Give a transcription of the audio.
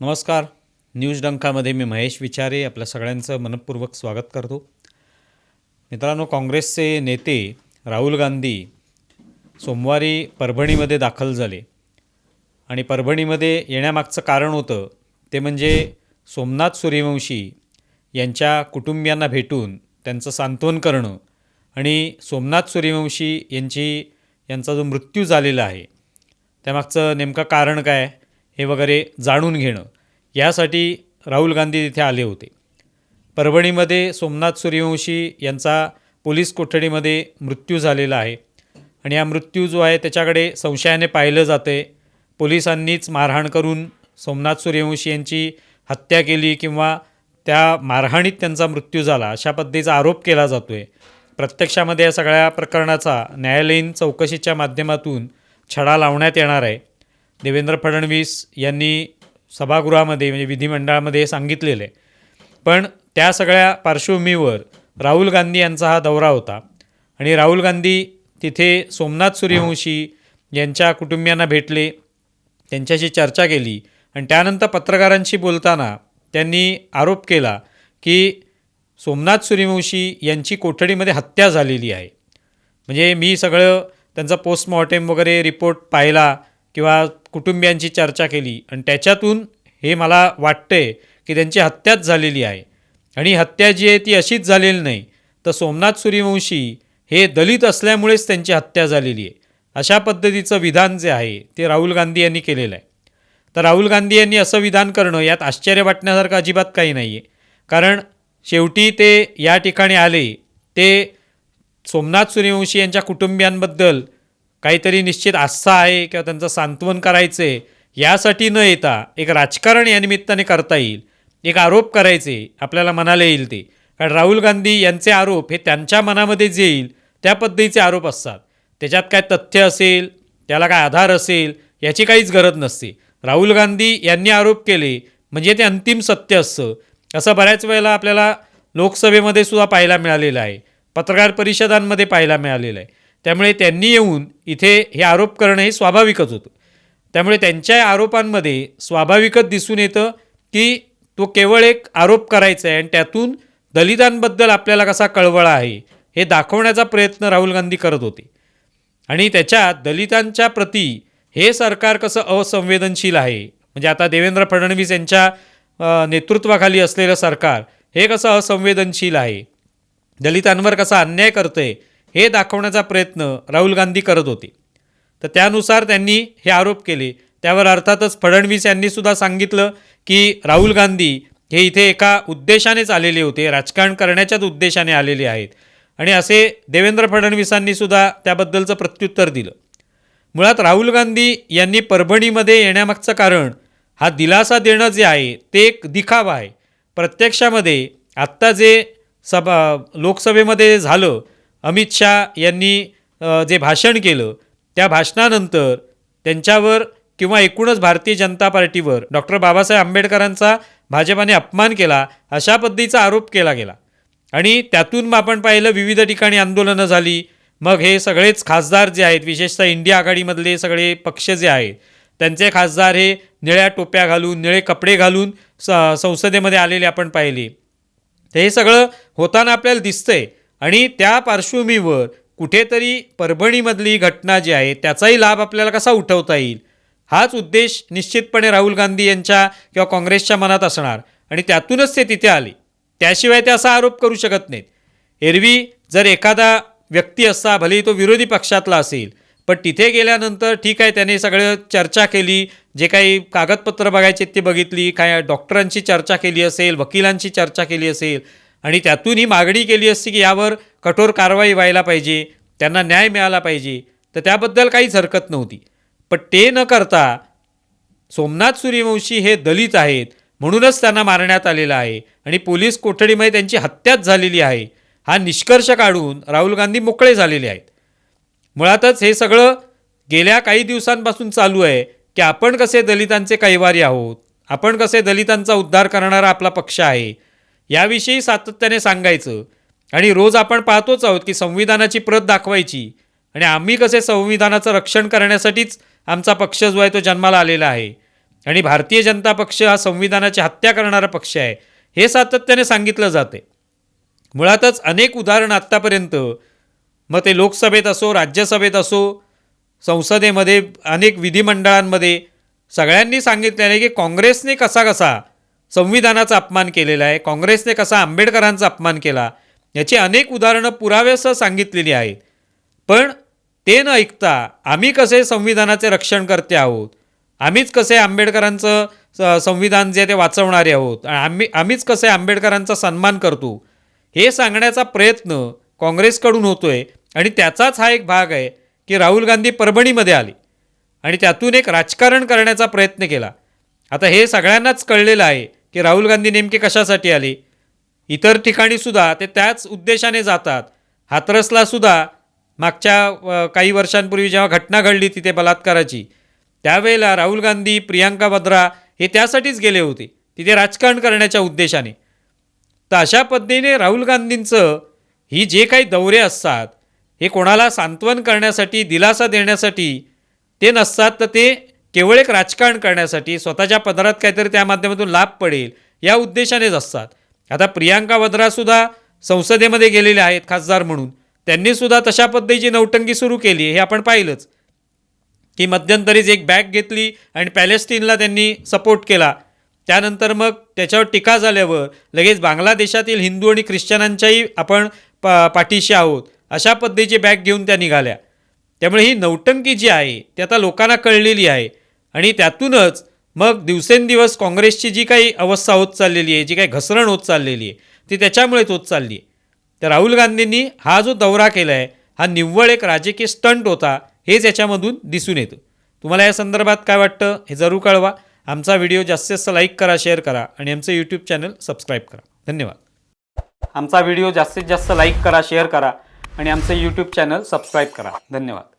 नमस्कार. न्यूज डंकामध्ये मी महेश विचारे आपल्या सगळ्यांचं मनपूर्वक स्वागत करतो. मित्रांनो काँग्रेसचे नेते राहुल गांधी सोमवारी परभणीमध्ये दाखल झाले. आणि परभणीमध्ये येण्यामागचं कारण होतं ते म्हणजे सोमनाथ सूर्यवंशी यांच्या कुटुंबियांना भेटून त्यांचं सांत्वन करणं आणि सोमनाथ सूर्यवंशी यांची यांचा जो मृत्यू झालेला आहे त्यामागचं नेमकं कारण काय? हे वगैरे जाणून घेणं. यासाठी राहुल गांधी तिथे आले होते. परभणीमध्ये सोमनाथ सूर्यवंशी यांचा पोलीस कोठडीमध्ये मृत्यू झालेला आहे. आणि हा मृत्यू जो आहे त्याच्याकडे संशयाने पाहिलं जाते पोलिसांनीच मारहाण करून सोमनाथ सूर्यवंशी यांची हत्या केली किंवा त्या मारहाणीत त्यांचा मृत्यू झाला अशा पद्धतीचा आरोप केला जातो आहे प्रत्यक्षामध्ये या सगळ्या प्रकरणाचा न्यायालयीन चौकशीच्या माध्यमातून छडा लावण्यात येणार आहे. देवेंद्र फडणवीस यांनी सभागृहामध्ये म्हणजे विधिमंडळामध्ये हे सांगितलेलं. आहे पण त्या सगळ्या पार्श्वभूमीवर राहुल गांधी यांचा हा दौरा होता. आणि राहुल गांधी तिथे सोमनाथ सूर्यवंशी यांच्या कुटुंबियांना भेटले त्यांच्याशी चर्चा केली आणि त्यानंतर पत्रकारांशी बोलताना त्यांनी आरोप केला की सोमनाथ सूर्यवंशी यांची कोठडीमध्ये हत्या झालेली आहे. म्हणजे मी सगळं त्यांचा पोस्टमॉर्टेम वगैरे रिपोर्ट पाहिला किंवा कुटुंबियांची चर्चा केली आणि त्याच्यातून हे मला वाटतंय की त्यांची हत्याच झालेली आहे. आणि हत्या जी आहे ती अशीच झालेली नाही. तर सोमनाथ सूर्यवंशी हे दलित असल्यामुळेच त्यांची हत्या झालेली आहे. अशा पद्धतीचं विधान जे आहे ते राहुल गांधी यांनी केलेलं आहे. तर राहुल गांधी यांनी असं विधान करणं यात आश्चर्य वाटण्यासारखं अजिबात काही नाही आहे कारण शेवटी ते या ठिकाणी आले. ते सोमनाथ सूर्यवंशी यांच्या कुटुंबियांबद्दल काहीतरी निश्चित आस्था आहे किंवा त्यांचं सांत्वन करायचं आहे यासाठी न येता एक राजकारण या निमित्ताने करता येईल. एक आरोप करायचे आपल्याला मनाला येईल ते. कारण राहुल गांधी यांचे आरोप हे त्यांच्या मनामध्ये जे येईल त्या पद्धतीचे आरोप असतात. त्याच्यात काय तथ्य असेल त्याला काय आधार असेल याची काहीच गरज नसते. राहुल गांधी यांनी आरोप केले म्हणजे ते अंतिम सत्य असतं. असं बऱ्याच वेळेला आपल्याला लोकसभेमध्ये सुद्धा पाहायला मिळालेलं आहे. पत्रकार परिषदांमध्ये पाहायला मिळालेलं आहे. त्यामुळे त्यांनी येऊन इथे हे आरोप करणं हे स्वाभाविकच होतं. त्यामुळे त्यांच्या आरोपांमध्ये स्वाभाविकच दिसून येतं की तो केवळ एक आरोप करायचा आहे आणि त्यातून दलितांबद्दल आपल्याला कसा कळवळा आहे हे दाखवण्याचा प्रयत्न राहुल गांधी करत होते. आणि त्याच्यात दलितांच्या प्रती हे सरकार कसं असंवेदनशील आहे म्हणजे आता देवेंद्र फडणवीस यांच्या नेतृत्वाखाली असलेलं सरकार हे कसं असंवेदनशील आहे दलितांवर कसा अन्याय करतंय हे दाखवण्याचा प्रयत्न राहुल गांधी करत होते. तर त्यानुसार त्यांनी हे आरोप केले. त्यावर अर्थातच फडणवीस यांनीसुद्धा सांगितलं की राहुल गांधी हे इथे एका उद्देशानेच आलेले होते राजकारण करण्याच्याच उद्देशाने आलेले आहेत. आणि असे देवेंद्र फडणवीसांनीसुद्धा त्याबद्दलचं प्रत्युत्तर दिलं. मुळात राहुल गांधी यांनी परभणीमध्ये येण्यामागचं कारण हा दिलासा देणं जे आहे ते एक दिखावा आहे. प्रत्यक्षामध्ये आत्ता जे सभा लोकसभेमध्ये झालं अमित शाह यांनी जे भाषण केलं त्या भाषणानंतर त्यांच्यावर किंवा एकूणच भारतीय जनता पार्टीवर डॉक्टर बाबासाहेब आंबेडकरांचा भाजपाने अपमान केला अशा पद्धतीचा आरोप केला गेला. आणि त्यातून मग आपण पाहिलं विविध ठिकाणी आंदोलनं झाली. मग हे सगळेच खासदार जे आहेत विशेषतः इंडिया आघाडीमधले सगळे पक्ष जे आहेत त्यांचे खासदार हे निळ्या टोप्या घालून निळे कपडे घालून स संसदेमध्ये आलेले आपण पाहिले. हे सगळं होताना आपल्याला दिसतंय. आणि त्या पार्श्वभूमीवर कुठेतरी परभणीमधली घटना जी आहे त्याचाही लाभ आपल्याला कसा उठवता येईल? हाच उद्देश निश्चितपणे राहुल गांधी यांच्या किंवा काँग्रेसच्या मनात असणार. आणि त्यातूनच ते तिथे आले. त्याशिवाय ते असा आरोप करू शकत नाहीत. एरवी जर एखादा व्यक्ती असता भलेही तो विरोधी पक्षातला असेल पण तिथे गेल्यानंतर ठीक आहे त्याने सगळं चर्चा केली जे काही कागदपत्र बघायचे ते बघितली काय डॉक्टरांची चर्चा केली असेल वकिलांची चर्चा केली असेल आणि त्यातून ही मागणी केली असती की यावर कठोर कारवाई व्हायला पाहिजे त्यांना न्याय मिळाला पाहिजे तर त्याबद्दल काहीच हरकत नव्हती. पण ते न करता सोमनाथ सूर्यवंशी हे दलित आहेत म्हणूनच त्यांना मारण्यात आलेलं आहे आणि पोलीस कोठडीमध्ये त्यांची हत्याच झालेली आहे. हा निष्कर्ष काढून राहुल गांधी मोकळे झालेले आहेत. मुळातच हे सगळं गेल्या काही दिवसांपासून चालू आहे की आपण कसे दलितांचे कैवारी आहोत आपण कसे दलितांचा उद्धार करणारा आपला पक्ष आहे याविषयी सातत्याने सांगायचं आणि रोज आपण पाहतोच आहोत की संविधानाची प्रत दाखवायची आणि आम्ही कसे संविधानाचं रक्षण करण्यासाठीच आमचा पक्ष जो आहे तो जन्माला आलेला आहे. आणि भारतीय जनता पक्ष हा संविधानाची हत्या करणारा पक्ष आहे हे सातत्याने सांगितलं जाते. मुळातच अनेक उदाहरणं आत्तापर्यंत मग ते लोकसभेत असो राज्यसभेत असो संसदेमध्ये अनेक विधिमंडळांमध्ये सगळ्यांनी सांगितलेलं आहे की काँग्रेसने कसा कसा संविधानाचा अपमान केलेला आहे काँग्रेसने कसा आंबेडकरांचा अपमान केला याची अनेक उदाहरणं पुराव्यासह सांगितलेली आहेत. पण ते न ऐकता आम्ही कसे संविधानाचे रक्षण करते आहोत? आम्हीच कसे आंबेडकरांचं संविधान जे ते वाचवणारे आहोत? आणि आम्ही आम्हीच कसे आंबेडकरांचा सन्मान करतो? हे सांगण्याचा प्रयत्न काँग्रेसकडून होतो आहे आणि त्याचाच हा एक भाग आहे की राहुल गांधी परभणीमध्ये आले आणि त्यातून एक राजकारण करण्याचा प्रयत्न केला. आता हे सगळ्यांनाच कळलेलं आहे की राहुल गांधी नेमके कशासाठी आले? इतर ठिकाणी सुद्धा ते त्याच उद्देशाने जातात. हाथरसला सुद्धा मागच्या काही वर्षांपूर्वी जेव्हा घटना घडली तिथे बलात्काराची त्यावेळेला राहुल गांधी प्रियांका भद्रा हे त्यासाठीच गेले होते. तिथे राजकारण करण्याच्या उद्देशाने. तर अशा पद्धतीने राहुल गांधींचं ही जे काही दौरे असतात हे कोणाला सांत्वन करण्यासाठी दिलासा देण्यासाठी ते नसतात तर ते केवळ एक राजकारण करण्यासाठी स्वतःच्या पदरात काहीतरी त्या माध्यमातून लाभ पडेल या उद्देशानेच असतात. आता प्रियांका वद्रासुद्धा संसदेमध्ये गेलेले आहेत खासदार म्हणून. त्यांनीसुद्धा तशा पद्धतीची नौटंकी सुरू केली हे आपण पाहिलंच. की मध्यंतरीच एक बॅग घेतली आणि पॅलेस्टीनला त्यांनी सपोर्ट केला. त्यानंतर मग त्याच्यावर टीका झाल्यावर लगेच बांगलादेशातील हिंदू आणि ख्रिश्चनांच्याही आपण पा पाठीशी आहोत अशा पद्धतीची बॅग घेऊन त्या निघाल्या. त्यामुळे ही नौटंकी जी आहे ती आता लोकांना कळलेली आहे. आणि त्यातूनच मग दिवसेंदिवस काँग्रेसची जी काही अवस्था होत चाललेली आहे जी काही घसरण होत चाललेली आहे ती त्याच्यामुळेच होत चालली आहे. तर राहुल गांधींनी हा जो दौरा केला आहे हा निव्वळ एक राजकीय स्टंट होता हेच याच्यामधून दिसून येतं. तुम्हाला या संदर्भात काय वाटतं हे जरूर कळवा. आमचा व्हिडिओ जास्तीत जास्त लाईक करा शेअर करा आणि आमचं यूट्यूब चॅनल सबस्क्राईब करा. धन्यवाद. आमचा व्हिडिओ जास्तीत जास्त लाईक करा शेअर करा आणि आमचं यूट्यूब चॅनल सबस्क्राईब करा. धन्यवाद.